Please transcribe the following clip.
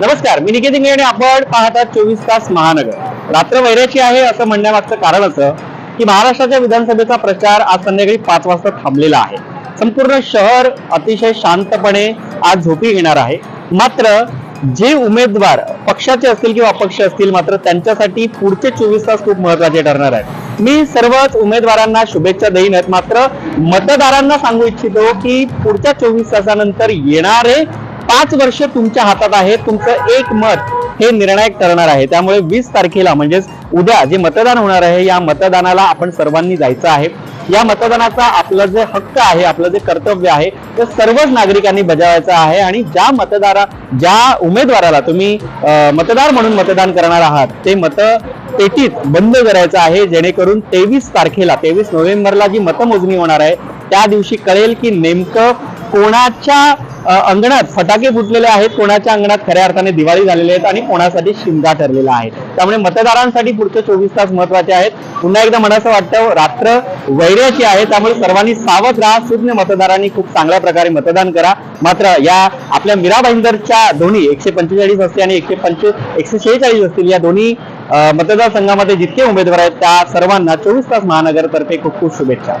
नमस्कार मी निकेत इंगळे आणि आपण पाहतात चोवीस तास महानगर. रात्र वैराची आहे असं म्हणण्यामागचं कारण असं की महाराष्ट्राच्या विधानसभेचा प्रचार आज संध्याकाळी पाच वाजता थांबलेला आहे. संपूर्ण शहर अतिशय शांतपणे आज झोपी घेणार आहे. मात्र जे उमेदवार पक्षाचे असतील किंवा अपक्ष असतील मात्र त्यांच्यासाठी पुढचे चोवीस तास खूप महत्त्वाचे ठरणार आहेत. मी सर्वच उमेदवारांना शुभेच्छा देईनच मात्र मतदारांना सांगू इच्छितो की पुढच्या चोवीस तासानंतर येणारे पाच वर्ष तुमच्या हातात आहे तुमचं एक मत हे निर्णायक ठरणार आहे. त्यामुळे वीस तारखेला म्हणजेच उद्या जे मतदान होणार आहे या मतदानाला आपण सर्वांनी जायचं आहे. या मतदानाचा आपलं जे हक्क आहे आपलं जे कर्तव्य आहे ते सर्वच नागरिकांनी बजावायचं आहे आणि ज्या मतदारा ज्या उमेदवाराला तुम्ही मतदार म्हणून मतदान करणार आहात ते मत पेटीत बंद करायचं आहे जेणेकरून तेवीस तारखेला तेवीस नोव्हेंबरला जी मतमोजणी होणार आहे त्या दिवशी कळेल की नेमकं कोणाच्या अंगणात फटाके फुटलेले आहेत. कोणाच्या अंगणात खऱ्या अर्थाने दिवाळी झालेली आहेत आणि कोणासाठी शिमगा ठरलेला आहे. त्यामुळे मतदारांसाठी पुढचे चोवीस तास महत्त्वाचे आहेत. पुन्हा एकदा मला वाटतं रात्र वैर्याची आहे. त्यामुळे सर्वांनी सावध राहा सुज्ञ मतदारांनी खूप चांगल्या प्रकारे मतदान करा. मात्र या आपल्या मीरा भाईंदरच्या दोन्ही एकशे पंचेचाळीस असतील आणि एकशे पंच एकशे शेहेचाळीस असतील या दोन्ही मतदारसंघामध्ये जितके उमेदवार आहेत त्या सर्वांना चोवीस तास महानगरतर्फे खूप खूप शुभेच्छा.